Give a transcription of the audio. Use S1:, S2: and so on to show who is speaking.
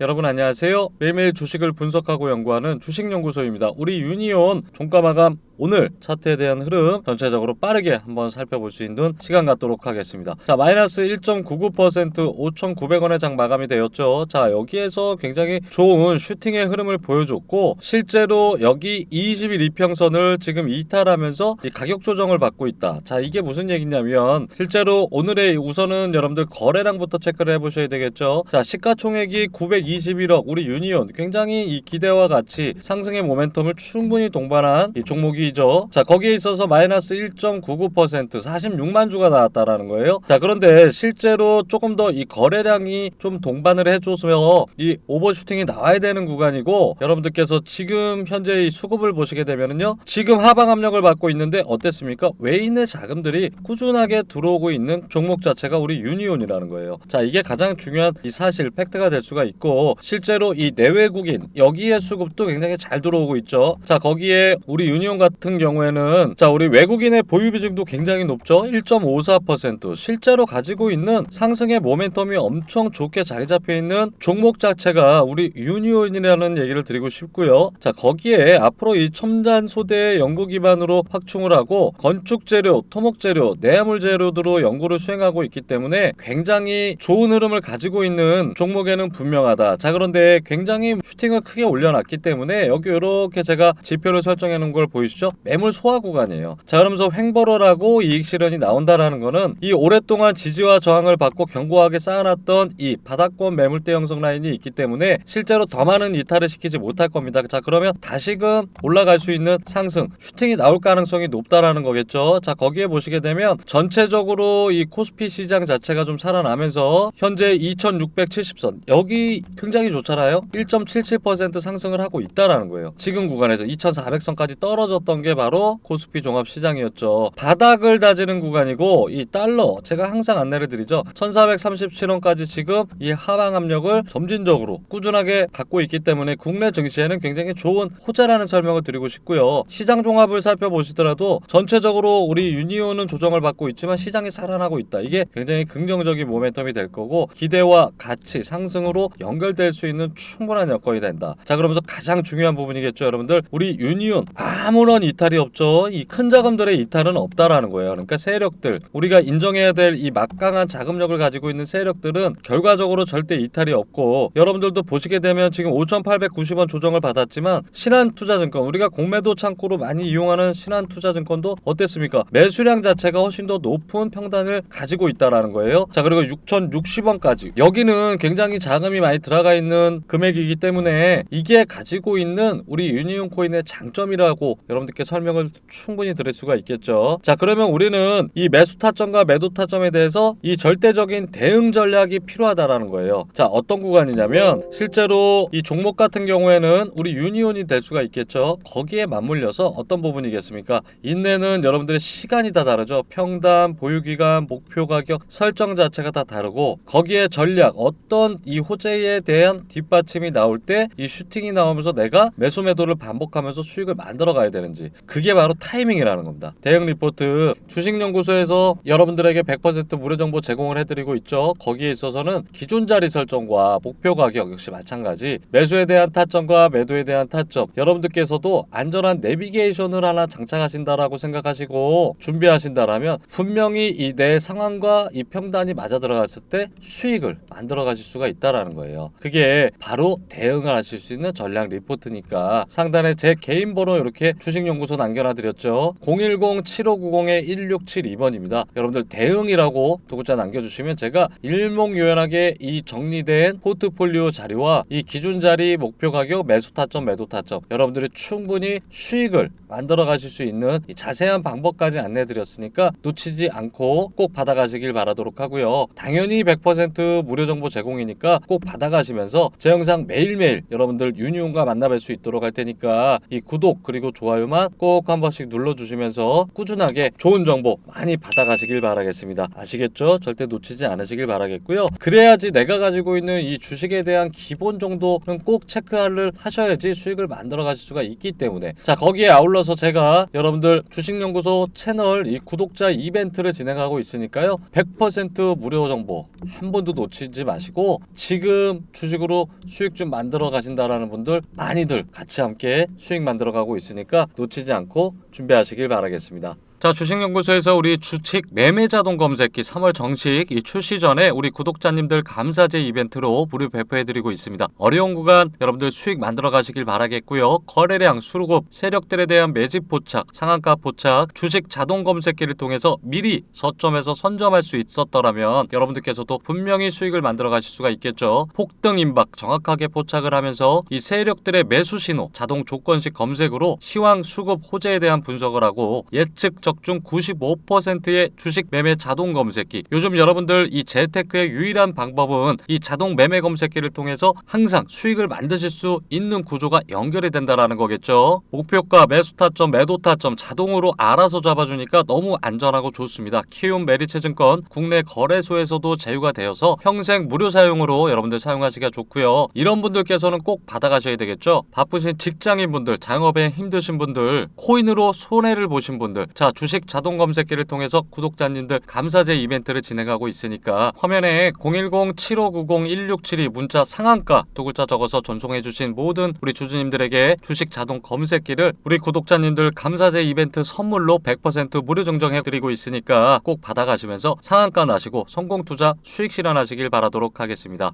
S1: 여러분 안녕하세요. 매일매일 주식을 분석하고 연구하는 주식연구소입니다. 우리 유니온 종가 마감 오늘 차트에 대한 흐름 전체적으로 빠르게 한번 살펴볼 수 있는 시간 갖도록 하겠습니다. 자, 마이너스 1.99% 5,900원의 장 마감이 되었죠. 자, 여기에서 굉장히 좋은 슈팅의 흐름을 보여줬고 실제로 여기 20일 이평선을 지금 이탈하면서 이 가격 조정을 받고 있다. 자, 이게 무슨 얘기냐면 실제로 오늘의 우선은 여러분들 거래량부터 체크를 해 보셔야 되겠죠. 자, 시가총액이 921억 우리 유니온 굉장히 이 기대와 같이 상승의 모멘텀을 충분히 동반한 이 종목이 죠. 자, 거기에 있어서 마이너스 1.99% 46만 주가 나왔다라는 거예요. 자, 그런데 실제로 조금 더 이 거래량이 좀 동반을 해줘서 이 오버슈팅이 나와야 되는 구간이고 여러분들께서 지금 현재 이 수급을 보시게 되면은요. 지금 하방 압력을 받고 있는데 어땠습니까? 외인의 자금들이 꾸준하게 들어오고 있는 종목 자체가 우리 유니온이라는 거예요. 자, 이게 가장 중요한 이 사실 팩트가 될 수가 있고 실제로 이 내외국인 여기에 수급도 굉장히 잘 들어오고 있죠. 자, 거기에 우리 유니온 같은 경우에는 자, 우리 외국인의 보유 비중도 굉장히 높죠. 1.54% 실제로 가지고 있는 상승의 모멘텀이 엄청 좋게 자리 잡혀 있는 종목 자체가 우리 유니온이라는 얘기를 드리고 싶고요. 자, 거기에 앞으로 이 첨단 소대 연구 기반으로 확충을 하고 건축 재료, 토목 재료, 내화물 재료들로 연구를 수행하고 있기 때문에 굉장히 좋은 흐름을 가지고 있는 종목에는 분명하다. 자, 그런데 굉장히 슈팅을 크게 올려놨기 때문에 여기 이렇게 제가 지표를 설정해 놓은 걸 보이시죠? 매물 소화 구간이에요. 자, 그러면서 횡보로라고 이익 실현이 나온다라는 거는 이 오랫동안 지지와 저항을 받고 견고하게 쌓아놨던 이 바닥권 매물대 형성 라인이 있기 때문에 실제로 더 많은 이탈을 시키지 못할 겁니다. 자, 그러면 다시금 올라갈 수 있는 상승, 슈팅이 나올 가능성이 높다라는 거겠죠. 자, 거기에 보시게 되면 전체적으로 이 코스피 시장 자체가 좀 살아나면서 현재 2670선 여기 굉장히 좋잖아요. 1.77% 상승을 하고 있다라는 거예요. 지금 구간에서 2400선까지 떨어졌던 게 바로 코스피 종합 시장이었죠. 바닥을 다지는 구간이고 이 달러 제가 항상 안내를 드리죠. 1437원까지 지금 이 하방 압력을 점진적으로 꾸준하게 받고 있기 때문에 국내 증시에는 굉장히 좋은 호재라는 설명을 드리고 싶고요. 시장 종합을 살펴보시더라도 전체적으로 우리 유니온은 조정을 받고 있지만 시장이 살아나고 있다. 이게 굉장히 긍정적인 모멘텀이 될 거고 기대와 가치 상승으로 연결될 수 있는 충분한 여건이 된다. 자 그러면서 가장 중요한 부분이겠죠, 여러분들. 우리 유니온 아무런 이탈이 없죠. 이 큰 자금들의 이탈은 없다라는 거예요. 그러니까 세력들 우리가 인정해야 될 이 막강한 자금력을 가지고 있는 세력들은 결과적으로 절대 이탈이 없고 여러분들도 보시게 되면 지금 5,890원 조정을 받았지만 신한투자증권 우리가 공매도 창구로 많이 이용하는 신한투자증권도 어땠습니까? 매수량 자체가 훨씬 더 높은 평단을 가지고 있다라는 거예요. 자 그리고 6,060원까지 여기는 굉장히 자금이 많이 들어가 있는 금액이기 때문에 이게 가지고 있는 우리 유니온 코인의 장점이라고 여러분들 께 설명을 충분히 드릴 수가 있겠죠. 자 그러면 우리는 이 매수 타점과 매도 타점에 대해서 이 절대적인 대응 전략이 필요하다라는 거예요. 자 어떤 구간이냐면 실제로 이 종목 같은 경우에는 우리 유니온이 될 수가 있겠죠. 거기에 맞물려서 어떤 부분이겠습니까? 인내는 여러분들의 시간이 다 다르죠. 평단, 보유기간, 목표 가격 설정 자체가 다 다르고 거기에 전략 어떤 이 호재에 대한 뒷받침이 나올 때 이 슈팅이 나오면서 내가 매수 매도를 반복하면서 수익을 만들어 가야 되는지 그게 바로 타이밍이라는 겁니다. 대응 리포트 주식연구소에서 여러분들에게 100% 무료 정보 제공을 해드리고 있죠. 거기에 있어서는 기준 자리 설정과 목표 가격 역시 마찬가지 매수에 대한 타점과 매도에 대한 타점 여러분들께서도 안전한 내비게이션을 하나 장착하신다라고 생각하시고 준비하신다라면 분명히 이 내 상황과 이 평단이 맞아 들어갔을 때 수익을 만들어 가실 수가 있다라는 거예요. 그게 바로 대응을 하실 수 있는 전략 리포트니까 상단에 제 개인 번호 이렇게 주식 연구소 남겨놔 드렸죠. 010-7590-1672번입니다. 여러분들 대응이라고 두 글자 남겨주시면 제가 일목요연하게 이 정리된 포트폴리오 자료와 이 기준 자리 목표 가격 매수 타점 매도 타점 여러분들이 충분히 수익을 만들어 가실 수 있는 이 자세한 방법까지 안내 드렸으니까 놓치지 않고 꼭 받아가시길 바라도록 하고요. 당연히 100% 무료 정보 제공이니까 꼭 받아가시면서 제 영상 매일매일 여러분들 유니온과 만나뵐 수 있도록 할 테니까 이 구독 그리고 좋아요만 좋아요만 꼭 한 번씩 눌러주시면서 꾸준하게 좋은 정보 많이 받아가시길 바라겠습니다. 아시겠죠? 절대 놓치지 않으시길 바라겠고요. 그래야지 내가 가지고 있는 이 주식에 대한 기본 정도는 꼭 체크를 하셔야지 수익을 만들어 가실 수가 있기 때문에 자 거기에 아울러서 제가 여러분들 주식연구소 채널 이 구독자 이벤트를 진행하고 있으니까요 100% 무료 정보 한 번도 놓치지 마시고 지금 주식으로 수익 좀 만들어 가신다라는 분들 많이들 같이 함께 수익 만들어 가고 있으니까 놓치지 않고 준비하시길 바라겠습니다. 자 주식연구소에서 우리 주식 매매 자동 검색기 3월 정식 이 출시 전에 우리 구독자님들 감사제 이벤트로 무료 배포해드리고 있습니다. 어려운 구간 여러분들 수익 만들어 가시길 바라겠고요. 거래량, 수급, 세력들에 대한 매집 포착, 상한가 포착, 주식 자동 검색기를 통해서 미리 서점에서 선점할 수 있었더라면 여러분들께서도 분명히 수익을 만들어 가실 수가 있겠죠. 폭등 임박 정확하게 포착을 하면서 이 세력들의 매수 신호 자동 조건식 검색으로 시황, 수급, 호재에 대한 분석을 하고 예측 적중 95%의 주식 매매 자동 검색기. 요즘 여러분들 이 재테크의 유일한 방법은 이 자동 매매 검색기를 통해서 항상 수익을 만드실 수 있는 구조가 연결이 된다라는 거겠죠. 목표가, 매수 타점, 매도 타점 자동으로 알아서 잡아주니까 너무 안전하고 좋습니다. 키움 메리츠증권 국내 거래소에서도 제휴가 되어서 평생 무료 사용으로 여러분들 사용하시기가 좋고요. 이런 분들께서는 꼭 받아가셔야 되겠죠. 바쁘신 직장인 분들, 장업에 힘드신 분들, 코인으로 손해를 보신 분들, 자 주식 자동 검색기를 통해서 구독자님들 감사제 이벤트를 진행하고 있으니까 화면에 010-7590-1672 문자 상한가 두 글자 적어서 전송해주신 모든 우리 주주님들에게 주식 자동 검색기를 우리 구독자님들 감사제 이벤트 선물로 100% 무료 증정해드리고 있으니까 꼭 받아가시면서 상한가 나시고 성공 투자 수익 실현하시길 바라도록 하겠습니다.